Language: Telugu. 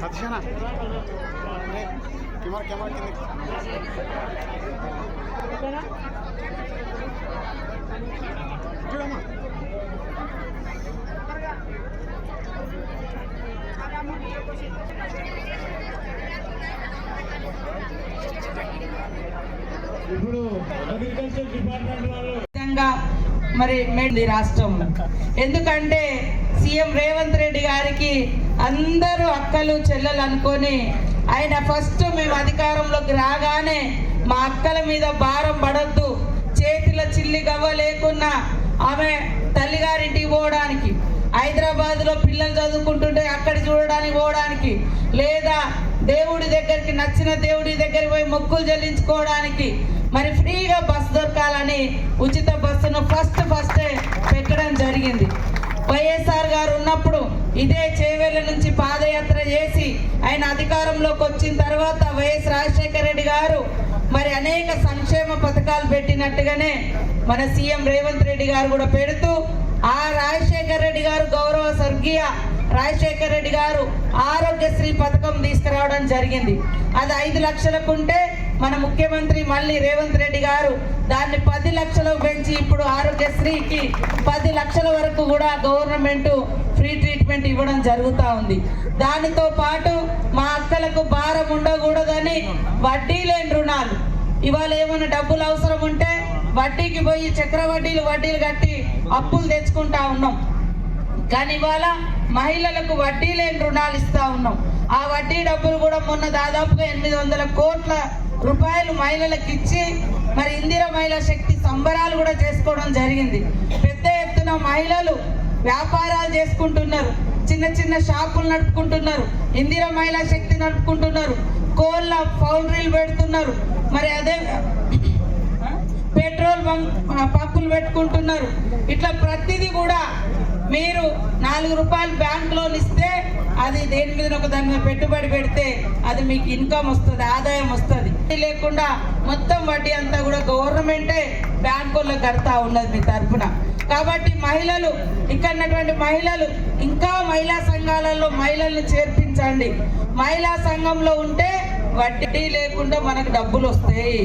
হাতিসানা ক্যামেরা ক্যামেরা কিনে জোড়া মা ఇప్పుడు అగ్రికల్చర్ డిపార్ట్మెంట్ వాళ్ళు మరి మేడి రాష్ట్రం. ఎందుకంటే సీఎం రేవంత్ రెడ్డి గారికి అందరూ అక్కలు చెల్లెలు అనుకొని ఆయన ఫస్ట్ మేము అధికారంలోకి రాగానే మా అక్కల మీద భారం పడొద్దు చేతిలో చిల్లి గవ్వ లేకున్నా ఆమె తల్లిగారింటికి పోవడానికి. హైదరాబాద్లో పిల్లలు చదువుకుంటుంటే అక్కడ చూడడానికి పోవడానికి లేదా దేవుడి దగ్గరికి నచ్చిన దేవుడి దగ్గరికి పోయి మొక్కులు చెల్లించుకోవడానికి మరి ఫ్రీగా బస్ దొరకాలని ఉచిత బస్సును ఫస్ట్ ఫస్టే పెట్టడం జరిగింది. వైఎస్ఆర్ గారు ఉన్నప్పుడు ఇదే చేవేళ్ళ నుంచి పాదయాత్ర చేసి ఆయన అధికారంలోకి వచ్చిన తర్వాత వైఎస్ రాజశేఖర రెడ్డి గారు మరి అనేక సంక్షేమ పథకాలు పెట్టినట్టుగానే మన సీఎం రేవంత్ రెడ్డి గారు కూడా పెడుతూ ఆ రాజశేఖర్ రెడ్డి గారు గౌరవ స్వర్గీయ రాజశేఖర్ రెడ్డి గారు ఆరోగ్యశ్రీ పథకం తీసుకురావడం జరిగింది. అది ఐదు లక్షలకు ఉంటే మన ముఖ్యమంత్రి మళ్ళీ రేవంత్ రెడ్డి గారు దాన్ని పది లక్షలకు పెంచి ఇప్పుడు ఆరోగ్యశ్రీకి పది లక్షల వరకు కూడా గవర్నమెంట్ ఫ్రీ ట్రీట్మెంట్ ఇవ్వడం జరుగుతూ ఉంది. దానితో పాటు మా అక్కలకు భారం ఉండకూడదని వడ్డీ లేని రుణాలు. ఇవాళ ఏమైనా డబ్బులు అవసరం ఉంటే వడ్డీకి పోయి చక్ర వడ్డీలు వడ్డీలు కట్టి అప్పులు తెచ్చుకుంటా ఉన్నాం. కానీ ఇవాళ మహిళలకు వడ్డీ లేని రుణాలు ఇస్తా ఉన్నాం. ఆ వడ్డీ డబ్బులు కూడా మొన్న దాదాపుగా ఎనిమిది వందల కోట్ల రూపాయలు మహిళలకు ఇచ్చి మరి ఇందిర మహిళా శక్తి సంబరాలు కూడా చేసుకోవడం జరిగింది. పెద్ద ఎత్తున మహిళలు వ్యాపారాలు చేసుకుంటున్నారు. చిన్న చిన్న షాపులు నడుపుకుంటున్నారు. ఇందిర మహిళా శక్తి నడుపుకుంటున్నారు. కోళ్ళ పౌల్ట్రీలు పెడుతున్నారు. మరి అదే పెట్రోల్ బంక్ పంపులు పెట్టుకుంటున్నారు. ఇట్లా ప్రతిదీ కూడా మీరు నాలుగు రూపాయలు బ్యాంక్ లోన్ ఇస్తే అది దేని మీద ఒక దాని మీద పెట్టుబడి పెడితే అది మీకు ఇన్కమ్ వస్తుంది ఆదాయం వస్తుంది. లేకుండా మొత్తం వడ్డీ అంతా కూడా గవర్నమెంటే బ్యాంకుల్లో కడతా ఉన్నది మీ తరఫున కాబట్టి మహిళలు ఇక్కడ ఉన్నటువంటి మహిళలు ఇంకా మహిళా సంఘాలలో మహిళల్ని చేర్పించండి. మహిళా సంఘంలో ఉంటే వడ్డీ లేకుండా మనకు డబ్బులు వస్తాయి.